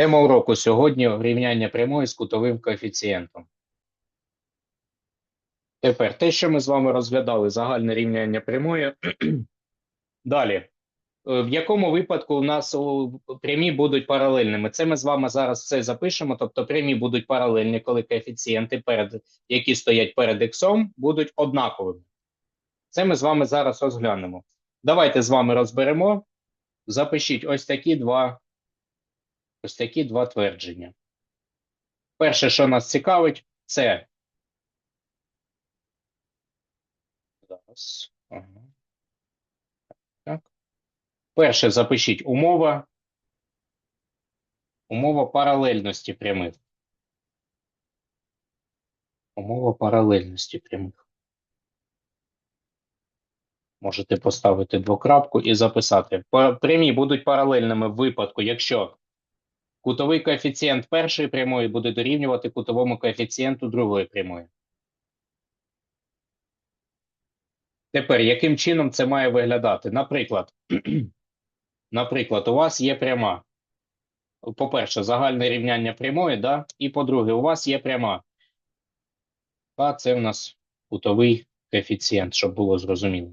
Тема уроку сьогодні рівняння прямої з кутовим коефіцієнтом. Тепер те, що ми з вами розглядали, загальне рівняння прямої. Далі. Е, В якому випадку у нас прямі будуть паралельними? Це ми з вами зараз все запишемо. Тобто прямі будуть паралельні, коли коефіцієнти, перед, які стоять перед іксом, будуть однаковими. Це ми з вами зараз розглянемо. Давайте з вами розберемо. Запишіть ось такі два, ось такі два твердження. Перше, що нас цікавить, це. Зараз. Так. Перше запишіть умова. Умова паралельності прямих. Умова паралельності прямих. Можете поставити двокрапку і записати. Прямі будуть паралельними в випадку, якщо кутовий коефіцієнт першої прямої буде дорівнювати кутовому коефіцієнту другої прямої. Тепер, яким чином це має виглядати? Наприклад, наприклад, у вас є пряма. По-перше, загальне рівняння прямої, да? і по-друге, у вас є пряма. А це в нас кутовий коефіцієнт, щоб було зрозуміло.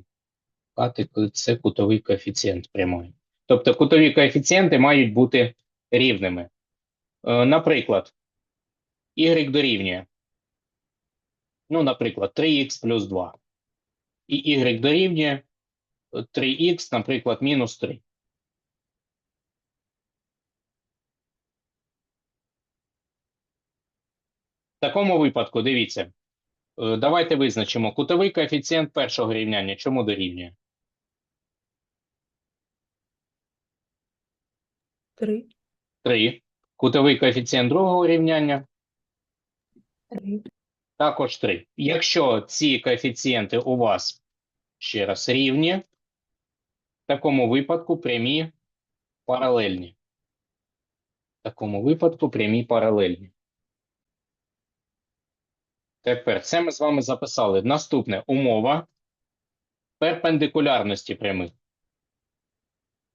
А це кутовий коефіцієнт прямої. Тобто кутові коефіцієнти мають бути рівними. Е, Наприклад, y дорівнює. Ну, наприклад, 3х плюс 2. І y дорівнює 3х, наприклад, мінус 3. В такому випадку, дивіться, е, давайте визначимо кутовий коефіцієнт першого рівняння. Чому дорівнює? Три. 3. Кутовий коефіцієнт другого рівняння Три. також 3. Якщо ці коефіцієнти у вас ще раз рівні, в такому випадку прямі паралельні. В такому випадку прямі паралельні. Тепер це ми з вами записали. Наступне умова перпендикулярності прямих.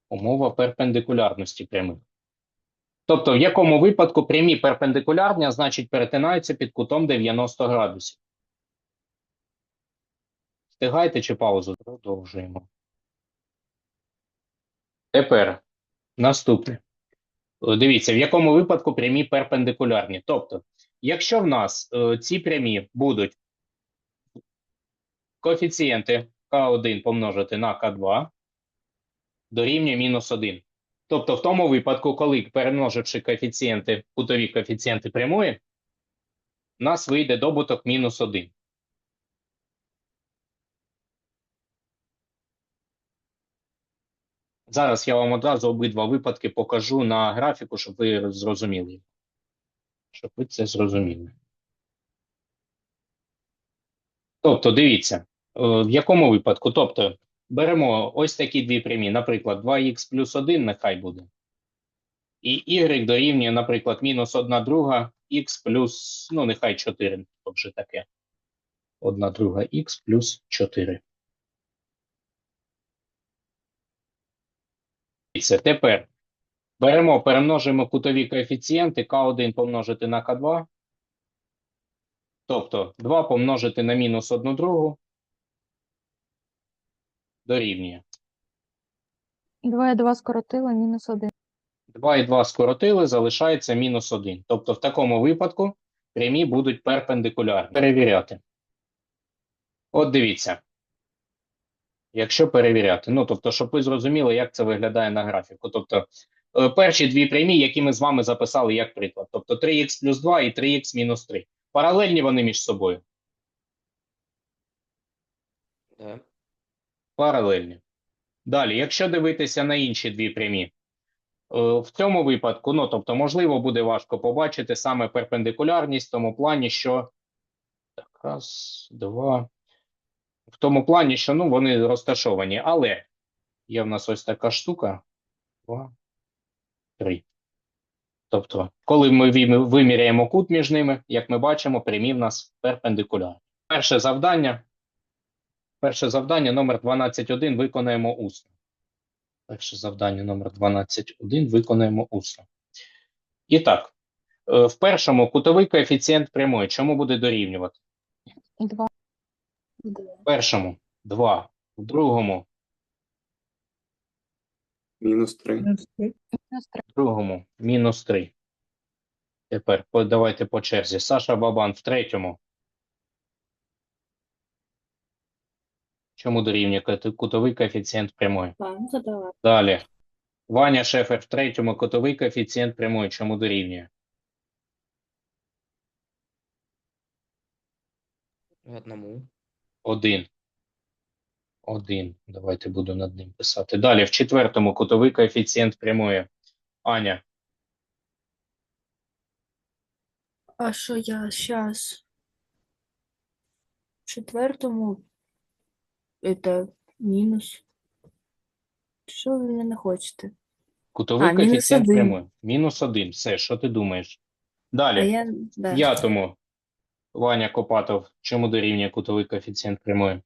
Умова перпендикулярності прямих. Тобто, в якому випадку прямі перпендикулярні, а значить перетинаються під кутом 90 градусів. Встигайте чи паузу? Продовжуємо. Тепер наступне. Е, Дивіться, в якому випадку прямі перпендикулярні. Тобто, якщо в нас е, ці прямі будуть коефіцієнти К1 помножити на К2 дорівнює мінус 1. Тобто, в тому випадку, коли перемноживши коефіцієнти, кутові коефіцієнти прямої, у нас вийде добуток мінус 1. Зараз я вам одразу обидва випадки покажу на графіку, щоб ви зрозуміли. Щоб ви це зрозуміли. Тобто, дивіться, е, в якому випадку? Тобто, беремо ось такі дві прямі, наприклад, 2х плюс 1 нехай буде. І y дорівнює, наприклад, мінус 1 друга х плюс, ну, нехай 4, то вже таке. 1 друга х плюс 4. Дивіться, тепер беремо, перемножуємо кутові коефіцієнти К1 помножити на К2. Тобто 2 помножити на мінус 1 другу дорівнює. Два і два скоротила, мінус один. 2 і 2 скоротили, залишається мінус 1. Тобто в такому випадку прямі будуть перпендикулярні. Перевіряти. От дивіться. Якщо перевіряти, ну тобто, щоб ви зрозуміли, як це виглядає на графіку. Тобто, е, перші дві прямі, які ми з вами записали як приклад. Тобто 3х плюс 2 і 3х мінус 3. Паралельні вони між собою. Да. Паралельні. Далі, якщо дивитися на інші дві прямі, е, в цьому випадку, ну тобто, можливо, буде важко побачити саме перпендикулярність в тому плані, що так, раз, два. В тому плані, що ну, вони розташовані, але є в нас ось така штука. Два, три. Тобто, коли ми виміряємо кут між ними, як ми бачимо, прямі в нас перпендикулярні. Перше завдання. Перше завдання номер 12.1 виконаємо усно. Перше завдання номер 12.1 виконаємо усно. І так, е, в першому кутовий коефіцієнт прямої чому буде дорівнювати? 2. В першому 2, в другому, Мінус 3. В другому мінус 3. Тепер давайте по черзі. Саша Бабан в третьому. Чому дорівнює кутовий коефіцієнт прямої? Вам. Далі. Ваня Шефер в третьому кутовий коефіцієнт прямої. Чому дорівнює? Одному. Один. Один. Давайте буду над ним писати. Далі. В четвертому кутовий коефіцієнт прямої. Аня. А що я зараз? В четвертому это мінус. Що ви мене хочете? Кутовий А, мінус коефіцієнт один. прямої. Мінус один. Все, що ти думаєш? А Далі. я, да. П'ятому. Ваня Копатов. Чому дорівнює кутовий коефіцієнт прямої?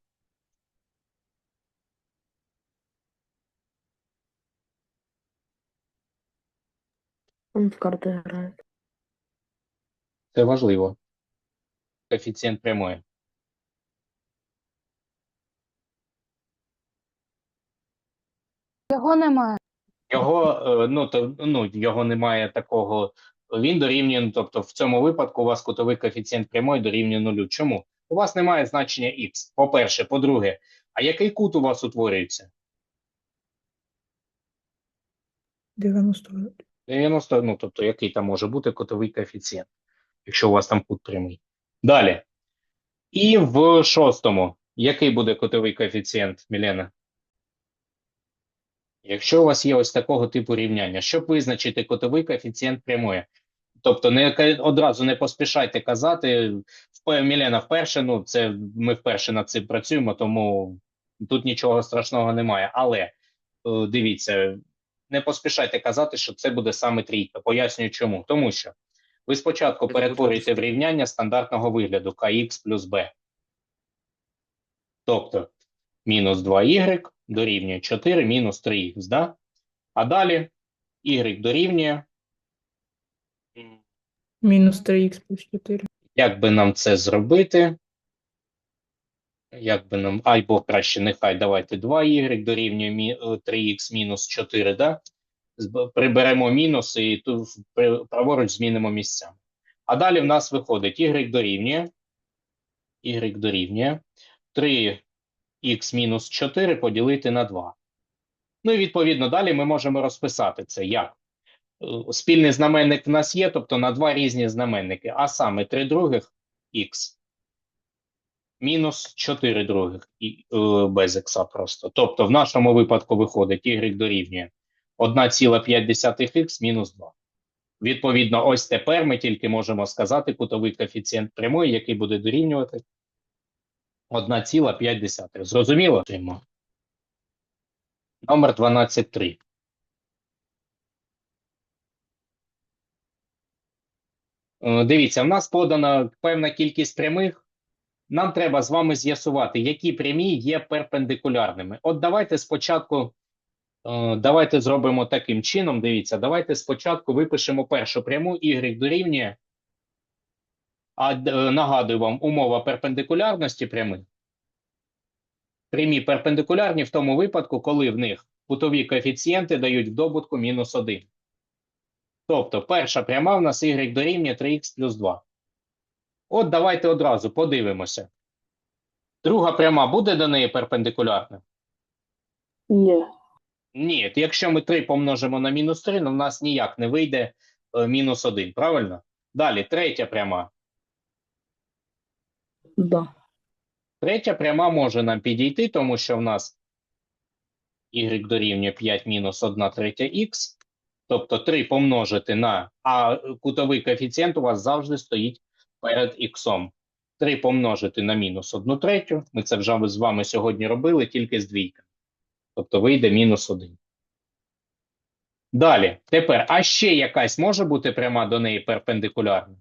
Он в карти грає. Це важливо. Коефіцієнт прямої. Його немає. Його, е, ну, то, ну, його немає такого, він дорівнює, ну, тобто в цьому випадку у вас кутовий коефіцієнт прямої дорівнює нулю. Чому? У вас немає значення х, по-перше. По-друге, а який кут у вас утворюється? 90. 90, ну, тобто який там може бути кутовий коефіцієнт, якщо у вас там кут прямий. Далі. І в шостому, який буде кутовий коефіцієнт, Мілена? Якщо у вас є ось такого типу рівняння, щоб визначити кутовий коефіцієнт прямої, тобто не одразу не поспішайте казати, Мілена вперше, ну це ми вперше над цим працюємо, тому тут нічого страшного немає. Але е, дивіться, не поспішайте казати, що це буде саме трійка. Пояснюю чому. Тому що ви спочатку Це перетворюєте в рівняння стандартного вигляду kx плюс b. Тобто мінус 2y дорівнює 4 мінус 3х. Да? А далі y дорівнює. Мінус 3х плюс 4. Як би нам це зробити? Як би нам. Або краще, нехай давайте 2 y дорівнює 3х е, мінус 4. да? Приберемо мінус і тут праворуч змінимо місця. А далі в нас виходить y дорівнює. y дорівнює 3 x мінус 4 поділити на 2. Ну і відповідно далі ми можемо розписати це як. Е, спільний знаменник в нас є, тобто на два різні знаменники, а саме 3 других x. мінус 4 других і, е, без х просто. Тобто, в нашому випадку виходить y дорівнює 1,5х мінус 2. Відповідно, ось тепер ми тільки можемо сказати кутовий коефіцієнт прямої, який буде дорівнювати 1,5. Зрозуміло? Номер 12.3. Е, Дивіться, в нас подана певна кількість прямих. Нам треба з вами з'ясувати, які прямі є перпендикулярними. От давайте спочатку, е, давайте зробимо таким чином. Дивіться, давайте спочатку випишемо першу пряму y дорівнює. А е, нагадую вам, умова перпендикулярності прямих. Прямі перпендикулярні в тому випадку, коли в них кутові коефіцієнти дають в добутку мінус 1. Тобто перша пряма в нас y дорівнює 3х плюс 2. От давайте одразу подивимося. Друга пряма буде до неї перпендикулярна? Ні. Ні, якщо ми 3 помножимо на мінус 3, ну в нас ніяк не вийде е, мінус 1, правильно? Далі, третя пряма. Да. Третя пряма може нам підійти, тому що в нас y дорівнює 5 мінус 1 третя х. Тобто 3 помножити на, а кутовий коефіцієнт у вас завжди стоїть перед х. 3 помножити на мінус 1 третю. Ми це вже з вами сьогодні робили, тільки з двійками. Тобто вийде мінус 1. Далі, тепер, а ще якась може бути пряма до неї перпендикулярна?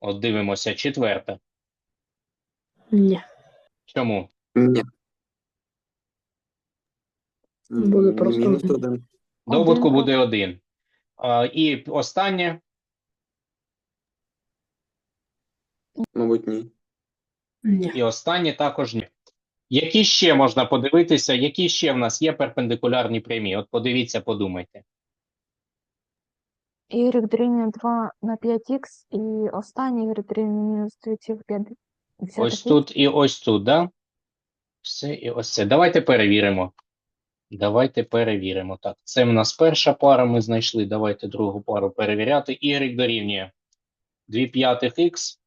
От дивимося, четверта. Ні. Чому? Ні. Буде просто Мінус один. 1. Добутку Один. буде 1. А, і останнє Мабуть, ні. Ні. І останнє також ні. Які ще можна подивитися, які ще в нас є перпендикулярні прямі? От подивіться, подумайте. Y дорівнює 2 на 5х і останній Y дорівнює мінус 3,5. Ось тут і ось тут, да? Все і ось це. Давайте перевіримо. Давайте перевіримо. Так, це в нас перша пара, ми знайшли. Давайте другу пару перевіряти. Y дорівнює 2 п'ятих х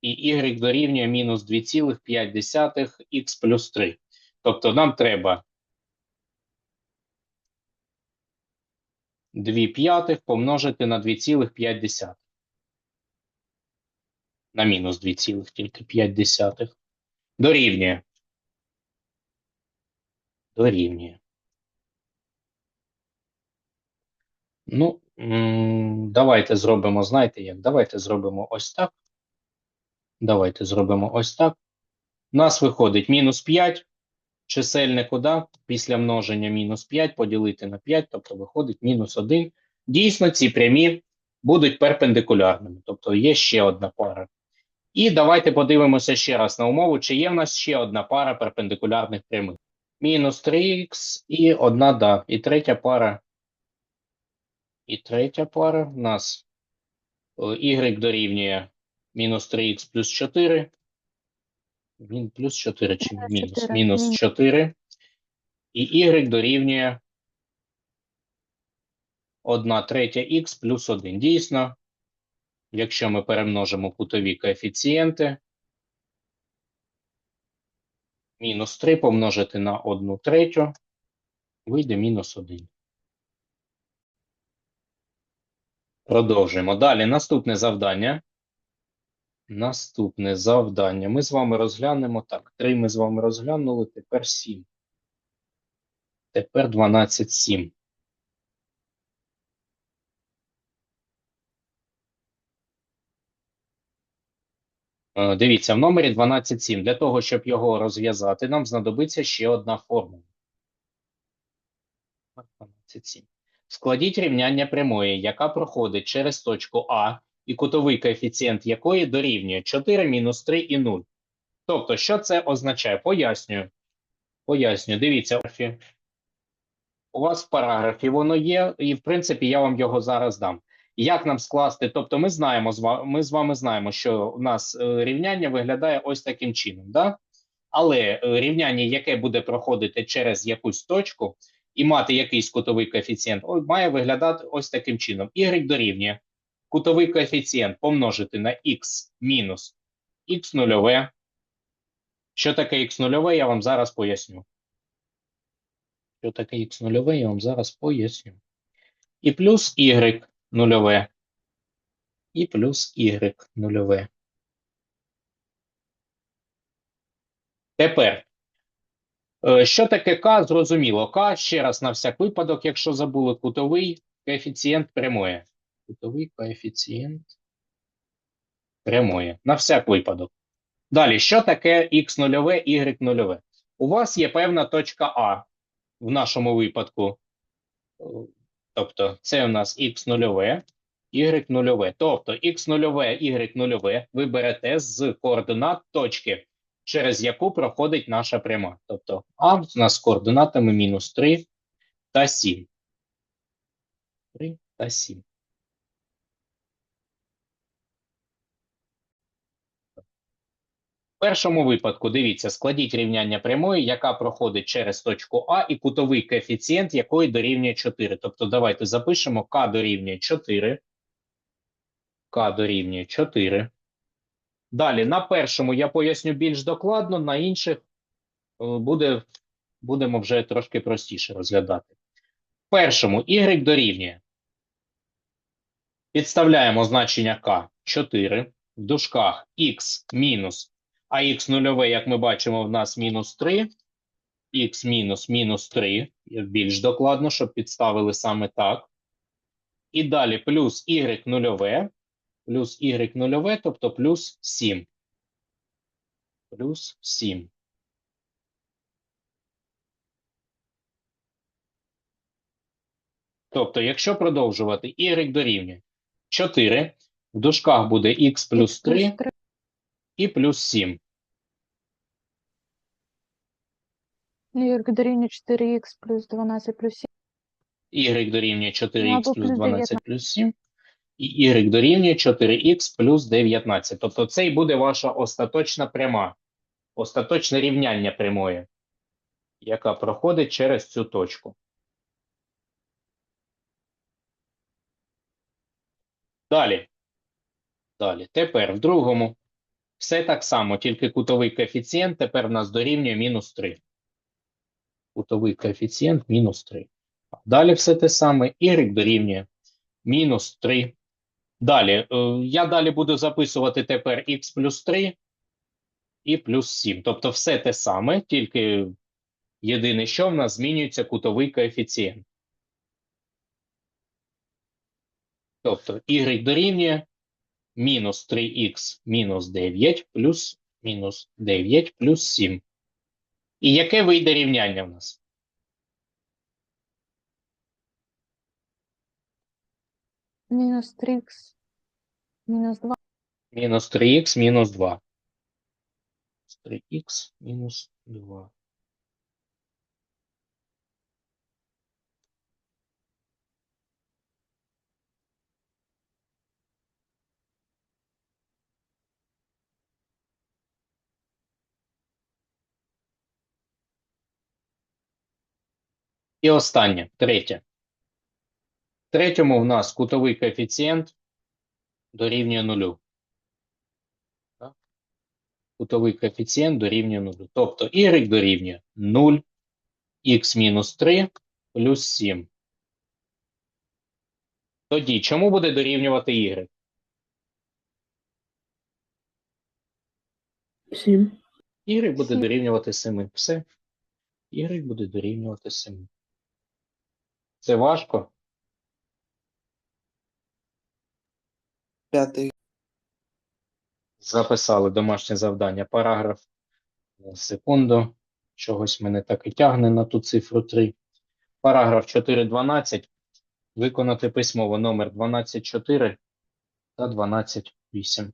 і y дорівнює мінус 2,5 х плюс 3. Тобто нам треба 2 п'ятих помножити на 2,5. На мінус 2,5. Дорівнює. Дорівнює. Ну, давайте зробимо, знаєте як? Давайте зробимо ось так. Давайте зробимо ось так. У нас виходить мінус 5. Чисельнику, да, після множення мінус 5 поділити на 5, тобто виходить мінус 1. Дійсно, ці прямі будуть перпендикулярними, тобто є ще одна пара. І давайте подивимося ще раз на умову, чи є в нас ще одна пара перпендикулярних прямих. Мінус 3х і одна, да, і третя пара. І третя пара в нас е, y дорівнює мінус 3х плюс 4. Він плюс 4 чи? 4, Мінус мінус. 4. І y дорівнює 1 третя х плюс 1. Дійсно, якщо ми перемножимо кутові коефіцієнти, мінус 3 помножити на 1 третю, вийде мінус 1. Продовжуємо. Далі наступне завдання. Наступне завдання. Ми з вами розглянемо так. 3 ми з вами розглянули, тепер 7. Тепер 12, Дивіться, в номері 12.7. Для того, щоб його розв'язати, нам знадобиться ще одна формула. 12.7. Складіть рівняння прямої, яка проходить через точку А, і кутовий коефіцієнт якої дорівнює 4 мінус 3 і 0. Тобто, що це означає? Пояснюю. Пояснюю. Дивіться, у вас в параграфі воно є, і в принципі я вам його зараз дам. Як нам скласти? Тобто, ми знаємо ми з вами знаємо, що у нас е, рівняння виглядає ось таким чином, да? Але е, рівняння, яке буде проходити через якусь точку і мати якийсь кутовий коефіцієнт, має виглядати ось таким чином. Y дорівнює кутовий коефіцієнт помножити на х мінус х нульове. Що таке х нульове, я вам зараз поясню. Що таке х нульове, я вам зараз поясню. І плюс y нульове. І плюс y нульове. Тепер, е, що таке k? Зрозуміло. k, ще раз на всяк випадок, якщо забули, кутовий коефіцієнт прямої. Кутовий коефіцієнт прямої. На всяк випадок. Далі, що таке x нульове, y нульове? У вас є певна точка А в нашому випадку. Тобто, це у нас x нульове, y нульове. Тобто, x нульове, y нульове ви берете з координат точки, через яку проходить наша пряма. Тобто, А у нас з координатами мінус 3 та 7. 3 та 7. Першому випадку, дивіться, складіть рівняння прямої, яка проходить через точку А, і кутовий коефіцієнт якої дорівнює 4. Тобто, давайте запишемо К дорівнює 4. К дорівнює 4. Далі, на першому я поясню більш докладно, на інших е, буде, будемо вже трошки простіше розглядати. В першому y дорівнює. Підставляємо значення К 4 в дужках х мінус а х нульове, як ми бачимо, в нас мінус 3, х мінус мінус 3, більш докладно, щоб підставили саме так. І далі плюс y нульове, плюс y нульове, тобто плюс 7. Плюс 7. Тобто, якщо продовжувати, y дорівнює 4, в дужках буде x плюс 3 і плюс 7. Y дорівнює 4х плюс 12 плюс 7. y дорівнює 4х Ну, плюс плюс 12 плюс 7, і y дорівнює 4х плюс 19. Тобто це і буде ваша остаточна пряма, остаточне рівняння прямої, яка проходить через цю точку. Далі. Далі. Тепер в другому все так само, тільки кутовий коефіцієнт тепер в нас дорівнює мінус 3. Кутовий коефіцієнт мінус 3. Далі все те саме, y дорівнює мінус 3. Далі, е, я далі буду записувати тепер x плюс 3 і плюс 7. Тобто все те саме, тільки єдине, що в нас змінюється кутовий коефіцієнт. Тобто y дорівнює мінус 3х мінус 9 плюс мінус 9 плюс 7. І яке вийде рівняння в нас? Мінус 3х. Мінус 2. Мінус 3х мінус 2. 3х мінус 2. І останнє, третє. В третьому в нас кутовий коефіцієнт дорівнює нулю. Кутовий коефіцієнт дорівнює нулю. Тобто y дорівнює 0, х мінус 3 плюс 7. Тоді чому буде дорівнювати y? 7. Y буде дорівнювати 7. Все. Y буде дорівнювати 7. Це важко? П'ятий. Записали домашнє завдання. Параграф. Секунду. Чогось мене так і тягне на ту цифру 3. Параграф 4.12. Виконати письмово номер 12.4 та 12.8.